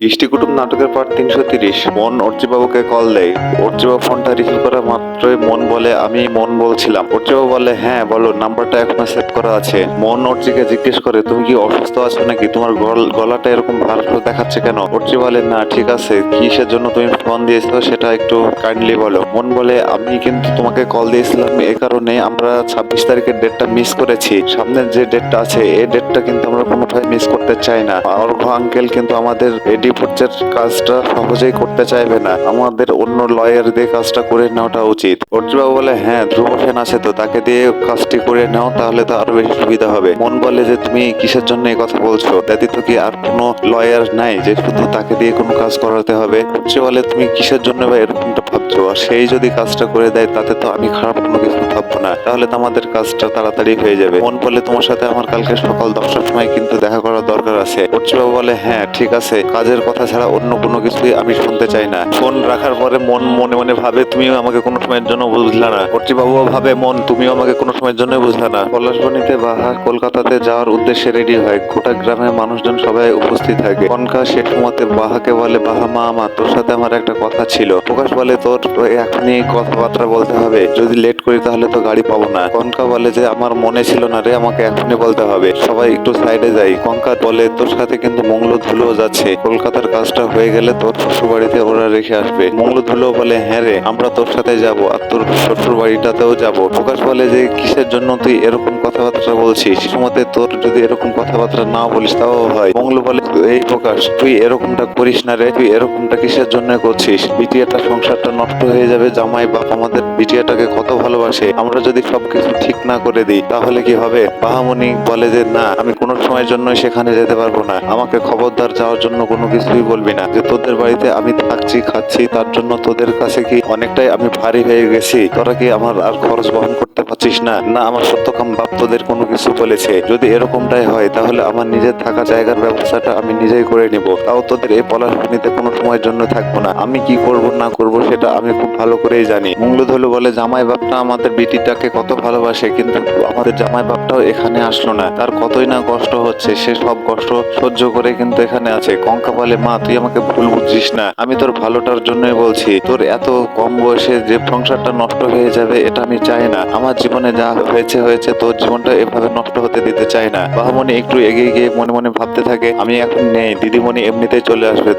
ইষ্টি কুটুম নাটকের পার্ট তিনশো তিরিশ। মন অর্চিবাবুকে কল দেয় অর্চিবাবু ফোনটা রিসিভ করা মাত্রই মন বলে, আমি মন বলছিলাম। অর্চিবাবু বলে হ্যাঁ বলো নাম্বারটা এখনও সেভ করা আছে। মন অর্চিকে জিজ্ঞেস করে, তুমি কি অসুস্থ আছো নাকি? তোমার গলাটা এরকম ভার দেখাচ্ছে কেন? অর্চি বলে, না, ঠিক আছে। কিসের জন্য তুমি ফোন দিয়েছ সেটা একটু কাইন্ডলি বলো। মন বলে, আমি কিন্তু তোমাকে কল দিয়েছিলাম এ কারণে আমরা ছাব্বিশ তারিখের ডেটটা মিস করেছি। সামনের যে ডেটটা আছে এই ডেটটা কিন্তু আমরা কোনোভাবে মিস করতে চাই না। অর্ঘ আঙ্কেল কিন্তু আমাদের এই ডিভোর্সের কাজটা সহজেই করতে চাইবে না। আমাদের অন্য লয়ার দিয়ে কাজটা করে নেওয়াটা উচিত। অর্জুবাবু বলে হ্যাঁ ধ্রুব সেন আছে তো, তাকে দিয়ে কাজটি করে নাও, তাহলে তো আরও বেশি সুবিধা হবে। মন বলে যে, তুমি কিসের জন্য এই কথা বলছো? ব্যতীত কি আর কোনো লয়ার নাই যে শুধু তাকে দিয়ে কোনো কাজ করাতে হবে? সে বলে, তুমি কিসের জন্য বা এরকমটা ভাবছ? আর সেই যদি কাজটা করে দেয়, তাতে তো আমি খারাপ কোনো কিছু ভাববো না। তাহলে তো আমাদের কাজটা তাড়াতাড়ি হয়ে যাবে। মন বলে তোমার সাথে আমার কালকে সকাল দশটার সময় কিন্তু দেখা করার দরকার আছে। অর্চিবাবু বলে হ্যাঁ ঠিক আছে। কাজের কথা ছাড়া অন্য কোনো কিছুই আমি শুনতে চাই না। ফোন রাখার পরে মন মনে মনে ভাবে, তুমিও আমাকে কোনো সময়ের জন্য বুঝলা না। অর্চিবাবুও ভাবে, মন তুমিও আমাকে কোনো সময়ের জন্য বুঝলা না। পলাশবনিতে বাহা কলকাতাতে যাওয়ার উদ্দেশ্যে রেডি হয়। গোটা গ্রামের মানুষজন সবাই উপস্থিত থাকে। কনকা সে সময়তে বাহাকে বলে, বাহা মা মা, তোর সাথে আমার একটা কথা ছিল। প্রকাশ বলে তোর এখনই কথাবার্তা বলতে হবে। যদি লেট করি তাহলে তো গাড়ি পাবো না। কনকা বলে যে আমার মনে ছিল না রে, আমাকে এখনই বলতে হবে। সবাই একটু সাইডে যাই। কনকা বলে, তোর সাথে কিন্তু মঙ্গল ধুলো যাচ্ছে। কলকাতার কাজটা হয়ে গেলে তোর শ্বশুর বাড়িতে ওরা রেখে আসবে। মঙ্গল ধুলো বলে হ্যাঁ রে, আমরা তোর সাথে যাব আর তোর শ্বশুর বাড়িটাতেও যাব। প্রকাশ বলে যে, কিসের জন্য তুই এরকম কথাবার্তা বলছিস? সময়তে তোর যদি এরকম কথাবার্তা না বলিস, তাও হয়। মঙ্গল বলে, এই প্রকাশ, তুই এরকমটা করিস না রে, তুই এরকমটা কিসের জন্য করছিস? বিটিয়াটা সংসারটা নষ্ট হয়ে যাবে জামাই বাপ আমাদের বিটিয়াটাকে কত ভালোবাসে, আমরা যদি সবকিছু ঠিক না করে দিই, তাহলে কি হবে? বাহামণি বলে যে, না, আমি কোনো সময়ের জন্য সেখানে যেতে পারব না। আমাকে খবরদার যাওয়ার জন্য কোনো কিছুই বলবি না। যে তোদের বাড়িতে আমি থাকছি, খাচ্ছি, তার জন্য তোদের কাছে কি অনেকটাই আমি ভারী হয়ে গেছি? তোরা কি আমার আর খরচ বহন করতে পারছিস না? না, আমার সত্যকাম বাপ তোদের কোনো কিছু বলেছে। যদি এরকমটাই হয়, তাহলে আমার নিজের থাকা জায়গার ব্যবস্থাটা আমি নিজেই করে নিব। তাও তোদের এই পলাশভূমিতে কোনো সময়ের জন্য থাকব না। আমি কি করব, না করব সেটা আমি খুব ভালো করেই জানি। মঙ্গলধলু বলে, জামাই বাপটা আমাদের বিটিটাকে কত ভালোবাসে, কিন্তু আমাদের জামাই বাপটাও এখানে আসলো না। তার কতই না কষ্ট হচ্ছে, সে সব কষ্ট সহ্য করে কিন্তু এখানে আছে। কঙ্কা বলে, মা, তুই আমাকে ভুল বুঝছিস না। আমি তোর ভালোটার জন্যই বলছি। তোর এত কম বয়সে যে সংসারটা নষ্ট হয়ে যাবে, এটা আমি চাই না। আমার জীবনে যা হয়েছে হয়েছে, তোর জীবনটা এভাবে নষ্ট হতে দিতে চাই না। বাহামণি একটু এগিয়ে গিয়ে মনে মনে ভাবতে থাকে, আমি এখন নেই। দিদিমণি এমনিতেই চলে আসবে।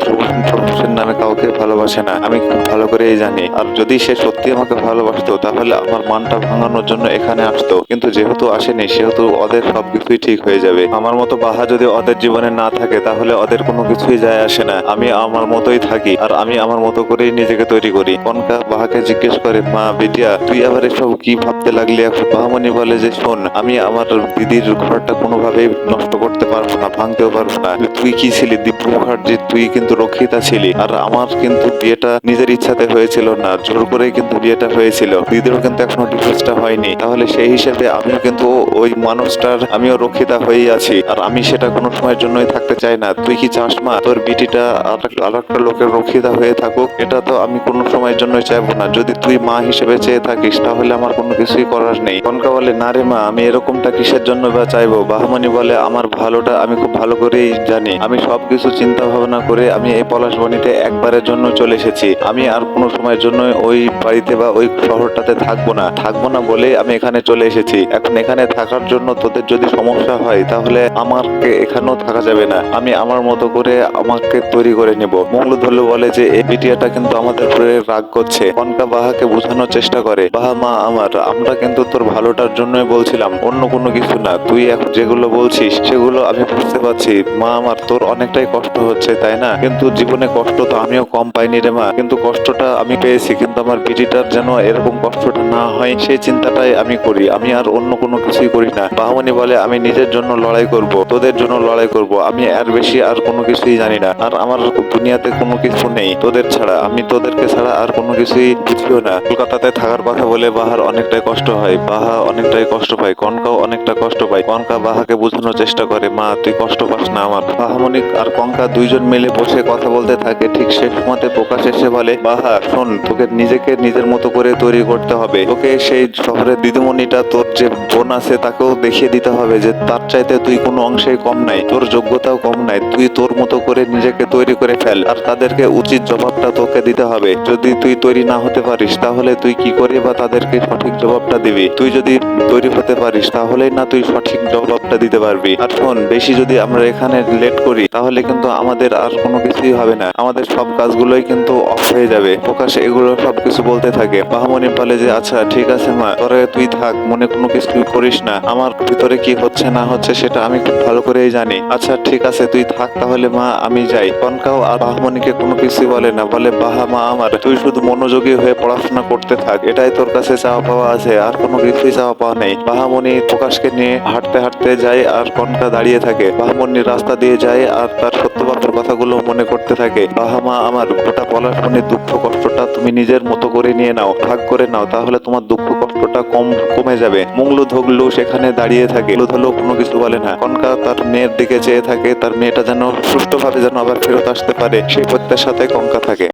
ধ্রুবসেন নামে কাউকে ভালোবাসে না। আমি খুব ভালো করেই জানি। আর যদি সে সত্যি আমাকে ভালোবাসতো, তাহলে আমার মানটা ভাঙানোর জন্য এখানে আসতো। কিন্তু যেহেতু আসেনি, সেহেতু ওদের সবকিছুই ঠিক হয়ে যাবে। আমার মতো বাহা যদি ওদের জীবনে না থাকে, তাহলে ওদের কোনো কিছুই যায় আসে না। আমি আমার মতোই থাকি, আর আমি আমার মতো করেই নিজেকে তৈরি করি। কনকা বাহাকে জিজ্ঞেস করে, মা, বিটিয়া, তুই আবার এসব কি ভাবতে লাগলি? এখন বাহামণি বলে যে, শোন, আমি আমার দিদির ঘরটা কোনোভাবেই নষ্ট করতে পারব না, ভাঙতেও পারব না। তুই কি ছিলি, দিব্য মুখার্জি তুই কিন্তু রক্ষিতা ছিলি। আর আমার কিন্তু বিয়েটা নিজের ইচ্ছাতে হয়েছিল না, জোর করেই কিন্তু বিয়েটা হয়েছিল। দিদিরও কিন্তু এখনও ডিভোর্সটা হয়নি। তাহলে সেই হিসেবে আমিও কিন্তু ওই মানুষটার, আমিও রক্ষিতা হয়েই আছি। আর আমি সেটা কোনো সময়ের জন্যই থাকতে চাই না। তুই কি চাস, মা? তোর বিটিটা আর একটা লোকের রক্ষিতা হয়ে থাকুক, এটা তো আমি কোনো সময়ের জন্যই চাইব না। যদি তুই মা হিসেবে চেয়ে থাকিস, তাহলে আমার কোনো কিছুই করার নেই। কনকা বলে, না রে মা, আমি এরকমটা কিসের জন্য বা চাইব? বাহমণি বলে, আমার ভালোটা আমি খুব ভালো করেই জানি। আমি সবকিছু চিন্তা ভাবনা করে আমি এই পলাশবনিতে একবারের জন্য চলে এসেছি। আমি আর কোনো সময়ের জন্য ওই বাড়িতে বা ওই শহরটাতে থাকব না। থাকব না বলে আমি এখানে চলে এসেছি। এখন এখানে থাকার জন্য তোদের যদি সমস্যা হয়, তাহলে আমাকে এখানেও থাকা যাবে না। আমি আমার মতো করে আমাকে তৈরি করে নেব। মঙ্গলধল্লু বলে যে, এই বিটিয়াটা কিন্তু আমাদের উপরে রাগ করছে। কনকা বাহাকে বোঝানোর চেষ্টা করে। বাহা মা আমার, আমরা কিন্তু তোর ভালোটার জন্যই বলছিলাম। অন্য কোনো কিছু না। তুই এখন যেগুলো বলছিস, সেগুলো আমি বুঝতে পারছি। মা আমার, তোর অনেকটাই কষ্ট হচ্ছে, তাই না? কিন্তু জীবনে কষ্ট তো আমিও কম পাইনি রে মা। কিন্তু কষ্টটা আমি পেয়েছি, কিন্তু আমার বিটিটার যেন এরকম কষ্টটা না হয়, সেই চিন্তাটাই আমি করি। আমি আর অন্য কোনো কিছুই করি না। বাহমণি বলে, আমি নিজের জন্য লড়াই করব, তোদের জন্য লড়াই করব। আমি আর বেশি আর কোনো কিছুই জানি না। আর আমার দুনিয়াতে কোনো কিছু নেই, তোদের ছাড়া। আমি তোদেরকে ছাড়া আর কোনো কিছুই বুঝিও না। কলকাতাতে থাকার কথা বলে বাহার অনেকটাই কষ্ট হয়। বাহা অনেকটাই কষ্ট পায়। কনকাও অনেকটা কষ্ট পায়। কনকা বাহাকে বোঝানোর চেষ্টা করে, মা, তুই কষ্ট পাস না আমার। বাহামণি আর কঙ্কা দুইজন মিলে বসে কথা বলতে থাকে। ঠিক সে সময়তে প্রকাশ এসে বলে, বাহা শোন, তোকে নিজেকে নিজের মতো করে তৈরি করতে হবে। তোকে সেই শহরের দিদিমণিটা, তোর যে বোন আছে, তাকেও দেখিয়ে দিতে হবে যে তার চাইতে তুই কোনো অংশেই কম নাই, তোর যোগ্যতাও কম নাই, তুই তোর মতো করে নিজেকে তৈরি করে ফেল। আর তাদেরকে উচিত জবাবটা তোকে দিতে হবে। যদি তুই তৈরি না হতে পারিস, তাহলে তুই কি করে বা তাদেরকে সঠিক জবাবটা দিবি? তুই যদি তৈরি হতে পারিস, তাহলেই না তুই সঠিক জবাবটা দিতে পারবি। আর শোন, বেশি যদি আমরা এখানে লেট করি, তাহলে কিন্তু আমাদের আর কোনো কিছুই হবে না। আমাদের সব কাজগুলোই কিন্তু অফ হয়ে যাবে। প্রকাশ, এগুলো সবকিছু বলতে থাকে। বাহামণি বলে যে আচ্ছা ঠিক আছে মা তোরে তুই থাক, মনে কোনো কিছু করিস না। আমার ভিতরে কি হচ্ছে না হচ্ছে সেটা আমি খুব ভালো করেই জানি। আচ্ছা ঠিক আছে, তুই থাক তাহলে মা, আমি যাই। কনকাও আর বাহামণিকে কোনো কিছু বলে না, বলে, বাহা মা আমার, তুই শুধু মনোযোগী হয়ে পড়াশোনা করতে থাক। এটাই তোর কাছে চাওয়া পাওয়া আছে, আর কোনো কিছুই চাওয়া পাওয়া নেই। বাহামণি প্রকাশকে নিয়ে হাঁটতে হাঁটতে যায় আর কনকা দাঁড়িয়ে থাকে। বাহামণি রাস্তা দিয়ে যায় আর তার সত্যবাদের কথাগুলো মনে করতে থাকে। বাহা মা আমার, গোটা পলাশমণির দুঃখ কষ্টটা তুমি নিজের মতো করে নিয়ে নাও, ভাগ করে নাও, তাহলে তোমার দুঃখ কষ্টটা কম, কমে যাবে। মুংলু ধগলু সেখানে দাঁড়িয়ে থাকে। ধলো কোনো কিছু বলে না। কনকা তার মেয়ের দিকে চেয়ে থাকে, তার মেয়েটা যেন সুষ্ঠুভাবে যেন আবার ফেরত আসতে পারে, সেই প্রত্যাশাতে কঙ্কা থাকে।